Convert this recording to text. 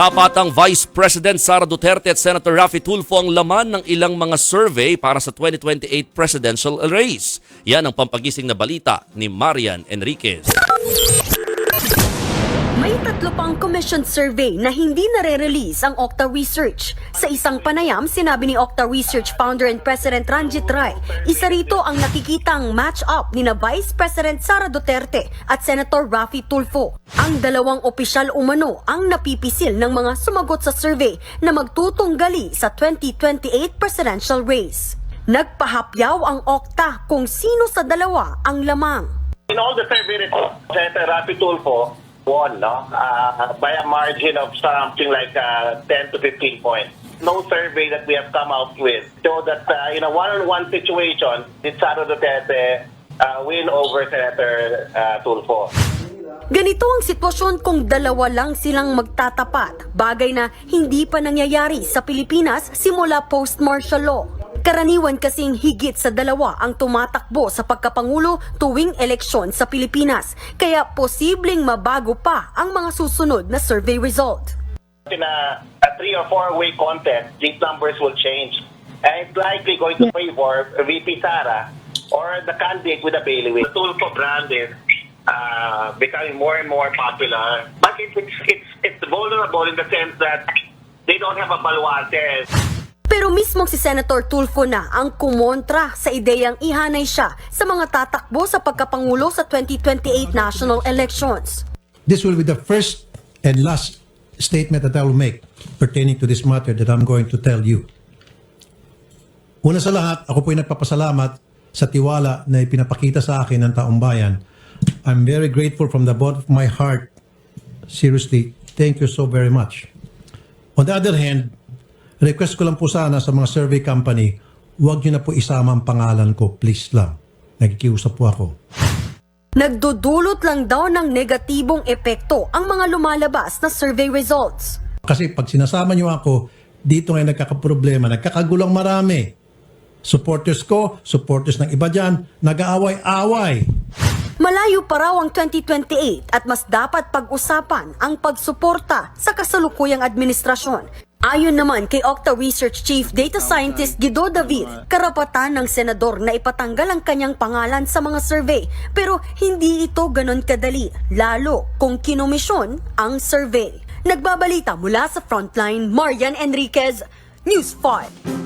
Tapat ang Vice President Sara Duterte at Senator Raffy Tulfo ang laman ng ilang mga survey para sa 2028 presidential race. Yan ang pampagising na balita ni Marian Enriquez. May tatlo pang commissioned survey na hindi nare-release ang Okta Research. Sa isang panayam, sinabi ni Okta Research founder and President Ranjit Rai, isa rito ang nakikitang match-up ni na Vice President Sara Duterte at Senator Raffy Tulfo. Ang dalawang opisyal umano ang napipisil ng mga sumagot sa survey na magtutunggali sa 2028 presidential race. Nagpahapyaw ang Okta kung sino sa dalawa ang lamang. In all the survey Senator Rafi Tulfo won no? Uh, by a margin of something like uh, 10 to 15 points. No survey that we have come out with show that uh, in a one-on-one situation, did Sara Duterte uh, win over Senator uh, Tulfo. Ganito ang sitwasyon kung dalawa lang silang magtatapat, bagay na hindi pa nangyayari sa Pilipinas simula post-martial law. Karaniwan kasing higit sa dalawa ang tumatakbo sa pagkapangulo tuwing eleksyon sa Pilipinas, kaya posibleng mabago pa ang mga susunod na survey result. In a, a three or four-way contest, these numbers will change. And it's likely going to favor VP Sara or the candidate with a bailiwick. Tulfo brand is uh, becoming more and more popular. But it's, it's, it's, it's vulnerable in the sense that they don't have a baluarte. Pero mismong si Senator Tulfo na ang kumontra sa ideyang ihanay siya sa mga tatakbo sa pagkapangulo sa 2028 national elections. This will be the first and last statement that I will make pertaining to this matter that I'm going to tell you. Una sa lahat, ako po'y nagpapasalamat sa tiwala na ipinapakita sa akin ng taong bayan. I'm very grateful from the bottom of my heart. Seriously, thank you so very much. On the other hand, request ko lang po sana sa mga survey company, huwag nyo na po isama ang pangalan ko, please lang. Nagkikiusap po ako. Nagdudulot lang daw ng negatibong epekto ang mga lumalabas na survey results. Kasi pag sinasama niyo ako, dito ngayon nagkakaproblema, nagkakagulang marami. Supporters ko, supporters ng iba dyan, nag-aaway-away. Malayo pa raw ang 2028 at mas dapat pag-usapan ang pagsuporta sa kasalukuyang administrasyon. Ayon naman kay Octa Research Chief Data Scientist Guido David, karapatan ng senador na ipatanggal ang kanyang pangalan sa mga survey. Pero hindi ito ganon kadali, lalo kung kinomisyon ang survey. Nagbabalita mula sa Frontline, Marian Enriquez, News 5.